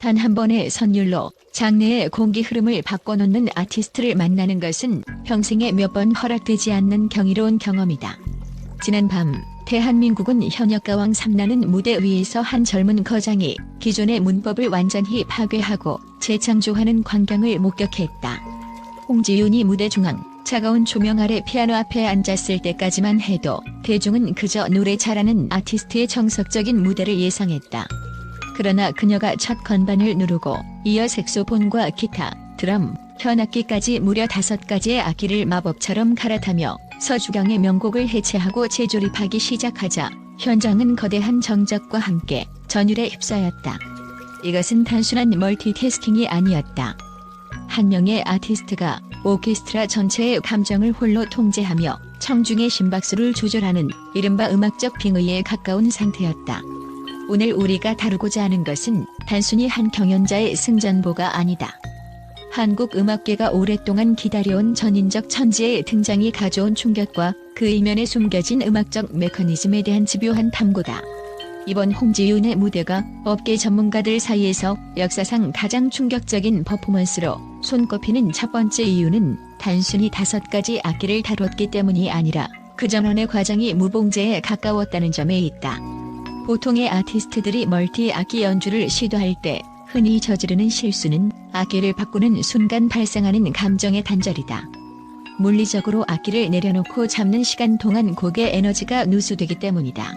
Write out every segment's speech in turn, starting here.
단 한 번의 선율로 장래의 공기 흐름을 바꿔놓는 아티스트를 만나는 것은 평생에 몇 번 허락되지 않는 경이로운 경험이다. 지난 밤 대한민국은 현역가왕 삼나는 무대 위에서 한 젊은 거장이 기존의 문법을 완전히 파괴하고 재창조하는 광경을 목격했다. 홍지윤이 무대 중앙 차가운 조명 아래 피아노 앞에 앉았을 때까지만 해도 대중은 그저 노래 잘하는 아티스트의 정석적인 무대를 예상했다. 그러나 그녀가 첫 건반을 누르고 이어 색소폰과 기타, 드럼, 현악기까지 무려 다섯 가지의 악기를 마법처럼 갈아타며 서주경의 명곡을 해체하고 재조립하기 시작하자 현장은 거대한 정적과 함께 전율에 휩싸였다. 이것은 단순한 멀티태스킹이 아니었다. 한 명의 아티스트가 오케스트라 전체의 감정을 홀로 통제하며 청중의 심박수를 조절하는 이른바 음악적 빙의에 가까운 상태였다. 오늘 우리가 다루고자 하는 것은 단순히 한 경연자의 승전보가 아니다. 한국 음악계가 오랫동안 기다려온 전인적 천지의 등장이 가져온 충격과 그 이면에 숨겨진 음악적 메커니즘에 대한 집요한 탐구다. 이번 홍지윤의 무대가 업계 전문가들 사이에서 역사상 가장 충격적인 퍼포먼스로 손꼽히는 첫 번째 이유는 단순히 다섯 가지 악기를 다뤘기 때문이 아니라 그 전원의 과정이 무봉제에 가까웠다는 점에 있다. 보통의 아티스트들이 멀티 악기 연주를 시도할 때 흔히 저지르는 실수는 악기를 바꾸는 순간 발생하는 감정의 단절이다. 물리적으로 악기를 내려놓고 잡는 시간 동안 곡의 에너지가 누수되기 때문이다.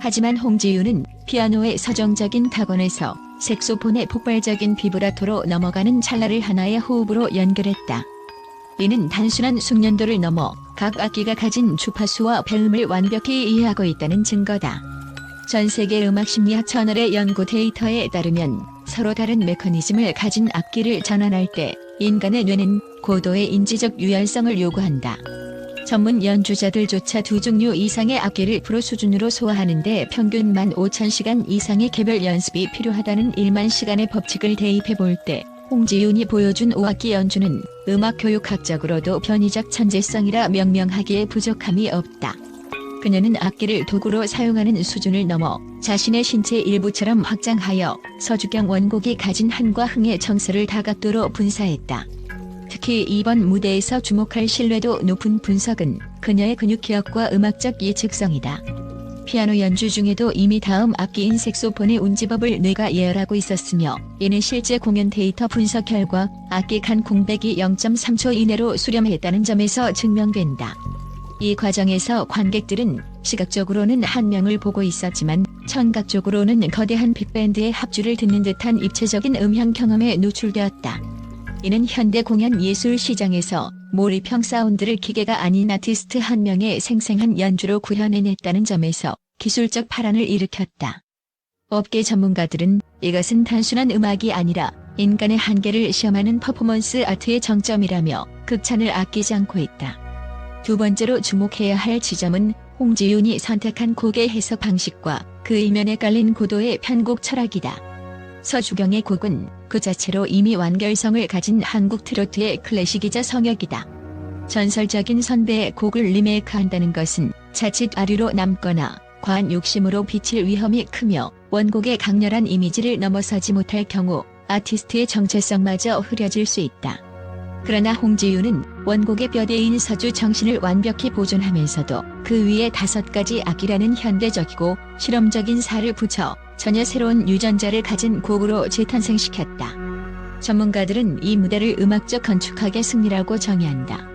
하지만 홍지윤은 피아노의 서정적인 타건에서 색소폰의 폭발적인 비브라토로 넘어가는 찰나를 하나의 호흡으로 연결했다. 이는 단순한 숙련도를 넘어 각 악기가 가진 주파수와 배음을 완벽히 이해하고 있다는 증거다. 전 세계 음악 심리학 저널의 연구 데이터에 따르면 서로 다른 메커니즘을 가진 악기를 전환할 때 인간의 뇌는 고도의 인지적 유연성을 요구한다. 전문 연주자들조차 두 종류 이상의 악기를 프로 수준으로 소화하는데 평균 15,000시간 이상의 개별 연습이 필요하다는 1만 시간의 법칙을 대입해 볼 때 홍지윤이 보여준 5악기 연주는 음악 교육학적으로도 변이적 천재성이라 명명하기에 부족함이 없다. 그녀는 악기를 도구로 사용하는 수준을 넘어 자신의 신체 일부처럼 확장하여 서주경 원곡이 가진 한과 흥의 정서를 다각도로 분사했다. 특히 이번 무대에서 주목할 신뢰도 높은 분석은 그녀의 근육 기억과 음악적 예측성이다. 피아노 연주 중에도 이미 다음 악기인 색소폰의 운지법을 뇌가 예열하고 있었으며 이는 실제 공연 데이터 분석 결과 악기 간 공백이 0.3초 이내로 수렴했다는 점에서 증명된다. 이 과정에서 관객들은 시각적으로는 한 명을 보고 있었지만 청각적으로는 거대한 빅밴드의 합주를 듣는 듯한 입체적인 음향 경험에 노출되었다. 이는 현대 공연 예술 시장에서 몰입형 사운드를 기계가 아닌 아티스트 한 명의 생생한 연주로 구현해냈다는 점에서 기술적 파란을 일으켰다. 업계 전문가들은 이것은 단순한 음악이 아니라 인간의 한계를 시험하는 퍼포먼스 아트의 정점이라며 극찬을 아끼지 않고 있다. 두 번째로 주목해야 할 지점은 홍지윤이 선택한 곡의 해석 방식과 그 이면에 깔린 고도의 편곡 철학이다. 서주경의 곡은 그 자체로 이미 완결성을 가진 한국 트로트의 클래식이자 성역이다. 전설적인 선배의 곡을 리메이크한다는 것은 자칫 아류로 남거나 과한 욕심으로 비칠 위험이 크며 원곡의 강렬한 이미지를 넘어서지 못할 경우 아티스트의 정체성마저 흐려질 수 있다. 그러나 홍지윤은 원곡의 뼈대인 서주 정신을 완벽히 보존하면서도 그 위에 다섯 가지 악이라는 현대적이고 실험적인 살을 붙여 전혀 새로운 유전자를 가진 곡으로 재탄생시켰다. 전문가들은 이 무대를 음악적 건축학의 승리라고 정의한다.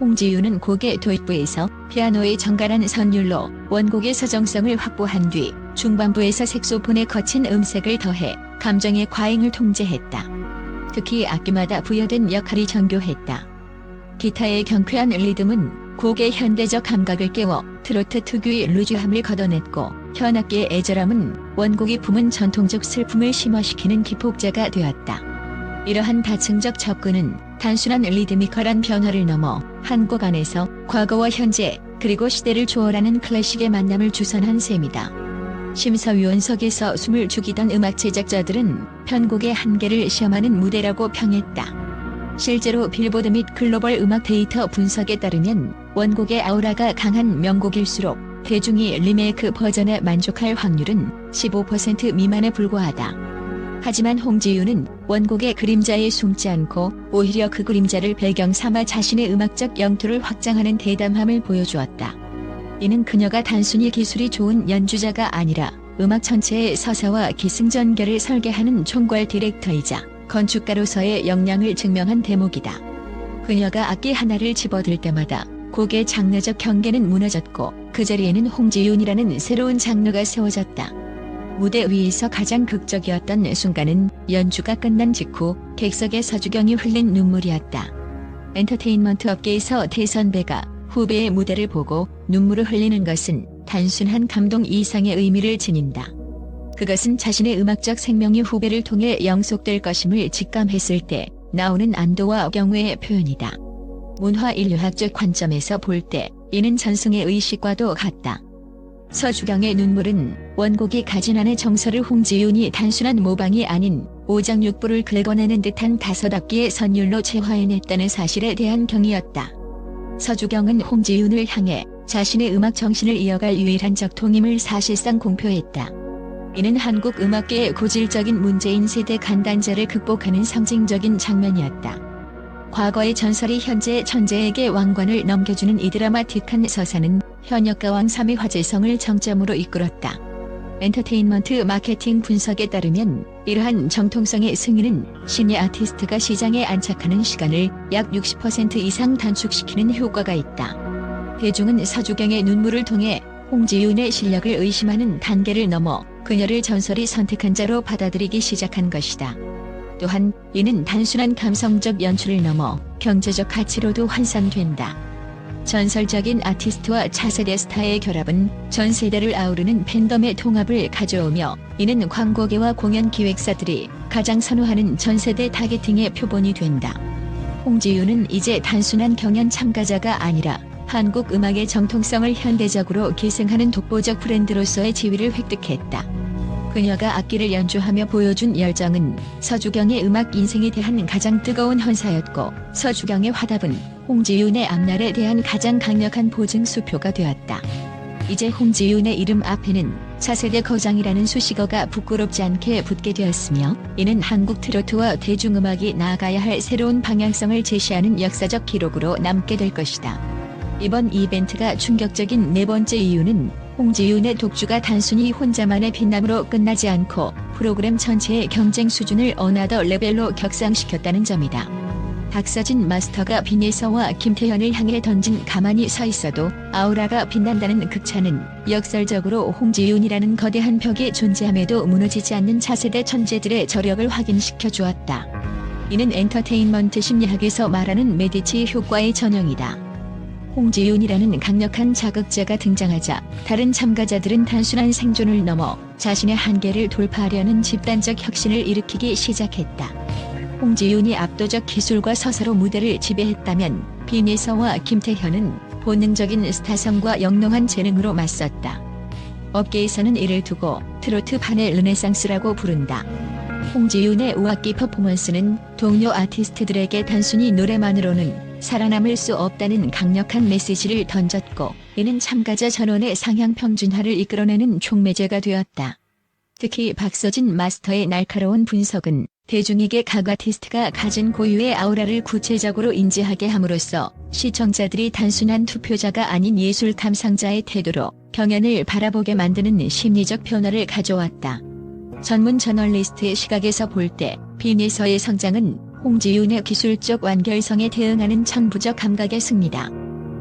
홍지윤은 곡의 도입부에서 피아노의 정갈한 선율로 원곡의 서정성을 확보한 뒤 중반부에서 색소폰의 거친 음색을 더해 감정의 과잉을 통제했다. 특히 악기마다 부여된 역할이 정교했다. 기타의 경쾌한 리듬은 곡의 현대적 감각을 깨워 트로트 특유의 루즈함을 걷어냈고 현악기의 애절함은 원곡이 품은 전통적 슬픔을 심화시키는 기폭제가 되었다. 이러한 다층적 접근은 단순한 리드미컬한 변화를 넘어 한 곡 안에서 과거와 현재 그리고 시대를 초월하는 클래식의 만남을 주선한 셈이다. 심사위원석에서 숨을 죽이던 음악 제작자들은 편곡의 한계를 시험하는 무대라고 평했다. 실제로 빌보드 및 글로벌 음악 데이터 분석에 따르면 원곡의 아우라가 강한 명곡일수록 대중이 리메이크 버전에 만족할 확률은 15% 미만에 불과하다. 하지만 홍지윤은 원곡의 그림자에 숨지 않고 오히려 그 그림자를 배경 삼아 자신의 음악적 영토를 확장하는 대담함을 보여주었다. 이는 그녀가 단순히 기술이 좋은 연주자가 아니라 음악 전체의 서사와 기승전결을 설계하는 총괄 디렉터이자 건축가로서의 역량을 증명한 대목이다. 그녀가 악기 하나를 집어들 때마다 곡의 장르적 경계는 무너졌고 그 자리에는 홍지윤이라는 새로운 장르가 세워졌다. 무대 위에서 가장 극적이었던 순간은 연주가 끝난 직후 객석의 서주경이 흘린 눈물이었다. 엔터테인먼트 업계에서 대선배가 후배의 무대를 보고 눈물을 흘리는 것은 단순한 감동 이상의 의미를 지닌다. 그것은 자신의 음악적 생명이 후배를 통해 영속될 것임을 직감했을 때 나오는 안도와 경외의 표현이다. 문화 인류학적 관점에서 볼 때 이는 전승의 의식과도 같다. 서주경의 눈물은 원곡이 가진 안의 정서를 홍지윤이 단순한 모방이 아닌 오장육부를 긁어내는 듯한 다섯 악기의 선율로 재화해냈다는 사실에 대한 경이었다. 서주경은 홍지윤을 향해 자신의 음악 정신을 이어갈 유일한 적통임을 사실상 공표했다. 이는 한국 음악계의 고질적인 문제인 세대 간단자를 극복하는 상징적인 장면이었다. 과거의 전설이 현재 천재에게 왕관을 넘겨주는 이 드라마틱한 서사는 현역가왕 3의 화제성을 정점으로 이끌었다. 엔터테인먼트 마케팅 분석에 따르면 이러한 정통성의 승인은 신예 아티스트가 시장에 안착하는 시간을 약 60% 이상 단축시키는 효과가 있다. 대중은 서주경의 눈물을 통해 홍지윤의 실력을 의심하는 단계를 넘어 그녀를 전설이 선택한 자로 받아들이기 시작한 것이다. 또한 이는 단순한 감성적 연출을 넘어 경제적 가치로도 환산된다. 전설적인 아티스트와 차세대 스타의 결합은 전 세대를 아우르는 팬덤의 통합을 가져오며 이는 광고계와 공연 기획사들이 가장 선호하는 전 세대 타겟팅의 표본이 된다. 홍지윤은 이제 단순한 경연 참가자가 아니라 한국 음악의 정통성을 현대적으로 계승하는 독보적 브랜드로서의 지위를 획득했다. 그녀가 악기를 연주하며 보여준 열정은 서주경의 음악 인생에 대한 가장 뜨거운 헌사였고 서주경의 화답은 홍지윤의 앞날에 대한 가장 강력한 보증 수표가 되었다. 이제 홍지윤의 이름 앞에는 차세대 거장이라는 수식어가 부끄럽지 않게 붙게 되었으며 이는 한국 트로트와 대중음악이 나아가야 할 새로운 방향성을 제시하는 역사적 기록으로 남게 될 것이다. 이번 이벤트가 충격적인 네 번째 이유는 홍지윤의 독주가 단순히 혼자만의 빛남으로 끝나지 않고 프로그램 전체의 경쟁 수준을 어나더 레벨로 격상시켰다는 점이다. 박서진 마스터가 빈예서와 김태현을 향해 던진 가만히 서 있어도 아우라가 빛난다는 극찬은 역설적으로 홍지윤이라는 거대한 벽이 존재함에도 무너지지 않는 차세대 천재들의 저력을 확인시켜 주었다. 이는 엔터테인먼트 심리학에서 말하는 메디치 효과의 전형이다. 홍지윤이라는 강력한 자극자가 등장하자 다른 참가자들은 단순한 생존을 넘어 자신의 한계를 돌파하려는 집단적 혁신을 일으키기 시작했다. 홍지윤이 압도적 기술과 서사로 무대를 지배했다면 비니서와 김태현은 본능적인 스타성과 영롱한 재능으로 맞섰다. 업계에서는 이를 두고 트로트 판의 르네상스라고 부른다. 홍지윤의 우악기 퍼포먼스는 동료 아티스트들에게 단순히 노래만으로는 살아남을 수 없다는 강력한 메시지를 던졌고 이는 참가자 전원의 상향 평준화를 이끌어내는 촉매제가 되었다. 특히 박서진 마스터의 날카로운 분석은 대중에게 각 아티스트가 가진 고유의 아우라를 구체적으로 인지하게 함으로써 시청자들이 단순한 투표자가 아닌 예술 감상자의 태도로 경연을 바라보게 만드는 심리적 변화를 가져왔다. 전문 저널리스트의 시각에서 볼때 비니서의 성장은 홍지윤의 기술적 완결성에 대응하는 천부적 감각의 승리다.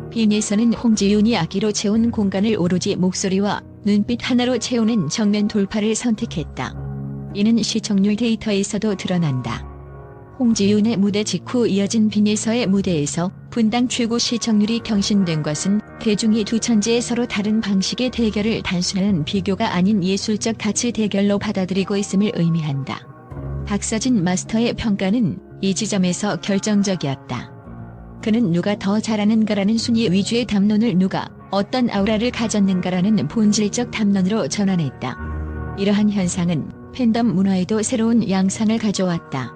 빈에서는 홍지윤이 아기로 채운 공간을 오로지 목소리와 눈빛 하나로 채우는 정면 돌파를 선택했다. 이는 시청률 데이터에서도 드러난다. 홍지윤의 무대 직후 이어진 빈에서의 무대에서 분당 최고 시청률이 경신된 것은 대중이 두 천재의 서로 다른 방식의 대결을 단순한 비교가 아닌 예술적 가치 대결로 받아들이고 있음을 의미한다. 박서진 마스터의 평가는 이 지점에서 결정적이었다. 그는 누가 더 잘하는가라는 순위 위주의 담론을 누가 어떤 아우라를 가졌는가라는 본질적 담론으로 전환했다. 이러한 현상은 팬덤 문화에도 새로운 양상을 가져왔다.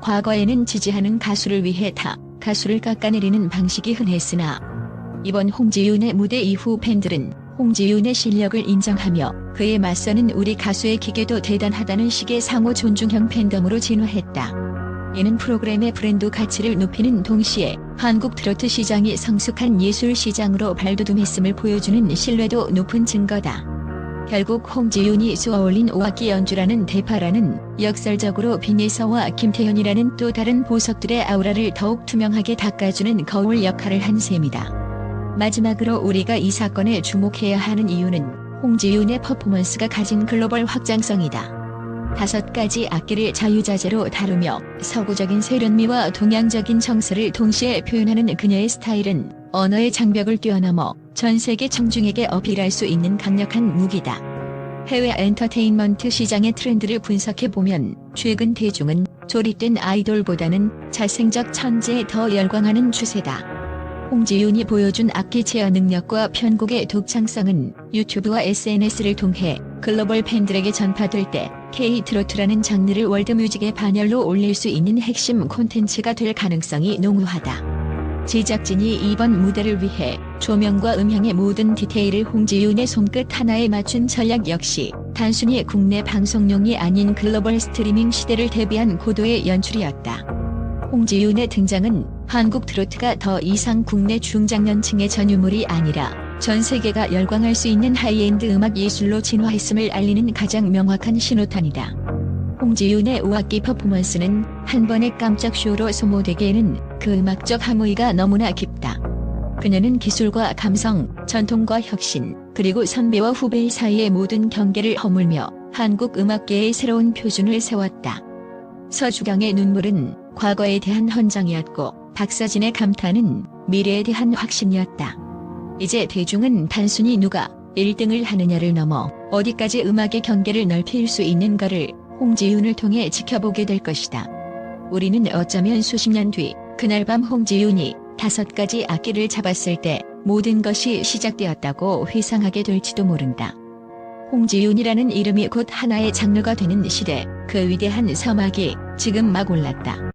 과거에는 지지하는 가수를 위해 타 가수를 깎아내리는 방식이 흔했으나 이번 홍지윤의 무대 이후 팬들은 홍지윤의 실력을 인정하며 그에 맞서는 우리 가수의 기계도 대단하다는 식의 상호 존중형 팬덤으로 진화했다. 이는 프로그램의 브랜드 가치를 높이는 동시에 한국 트로트 시장이 성숙한 예술 시장으로 발돋움했음을 보여주는 신뢰도 높은 증거다. 결국 홍지윤이 쏘아올린 오악기 연주라는 대파라는 역설적으로 빈예서와 김태현이라는 또 다른 보석들의 아우라를 더욱 투명하게 닦아주는 거울 역할을 한 셈이다. 마지막으로 우리가 이 사건에 주목해야 하는 이유는 홍지윤의 퍼포먼스가 가진 글로벌 확장성이다. 다섯 가지 악기를 자유자재로 다루며 서구적인 세련미와 동양적인 정서를 동시에 표현하는 그녀의 스타일은 언어의 장벽을 뛰어넘어 전 세계 청중에게 어필할 수 있는 강력한 무기다. 해외 엔터테인먼트 시장의 트렌드를 분석해보면 최근 대중은 조립된 아이돌보다는 자생적 천재에 더 열광하는 추세다. 홍지윤이 보여준 악기 제어 능력과 편곡의 독창성은 유튜브와 SNS를 통해 글로벌 팬들에게 전파될 때 K-트로트라는 장르를 월드뮤직의 반열로 올릴 수 있는 핵심 콘텐츠가 될 가능성이 농후하다. 제작진이 이번 무대를 위해 조명과 음향의 모든 디테일을 홍지윤의 손끝 하나에 맞춘 전략 역시 단순히 국내 방송용이 아닌 글로벌 스트리밍 시대를 대비한 고도의 연출이었다. 홍지윤의 등장은 한국 트로트가 더 이상 국내 중장년층의 전유물이 아니라 전 세계가 열광할 수 있는 하이엔드 음악 예술로 진화했음을 알리는 가장 명확한 신호탄이다. 홍지윤의 우악기 퍼포먼스는 한 번의 깜짝 쇼로 소모되기에는 그 음악적 함의가 너무나 깊다. 그녀는 기술과 감성, 전통과 혁신, 그리고 선배와 후배 사이의 모든 경계를 허물며 한국 음악계의 새로운 표준을 세웠다. 서주경의 눈물은 과거에 대한 헌정이었고 박서진의 감탄은 미래에 대한 확신이었다. 이제 대중은 단순히 누가 1등을 하느냐를 넘어 어디까지 음악의 경계를 넓힐 수 있는가를 홍지윤을 통해 지켜보게 될 것이다. 우리는 어쩌면 수십 년 뒤 그날 밤 홍지윤이 다섯 가지 악기를 잡았을 때 모든 것이 시작되었다고 회상하게 될지도 모른다. 홍지윤이라는 이름이 곧 하나의 장르가 되는 시대, 그 위대한 서막이 지금 막 올랐다.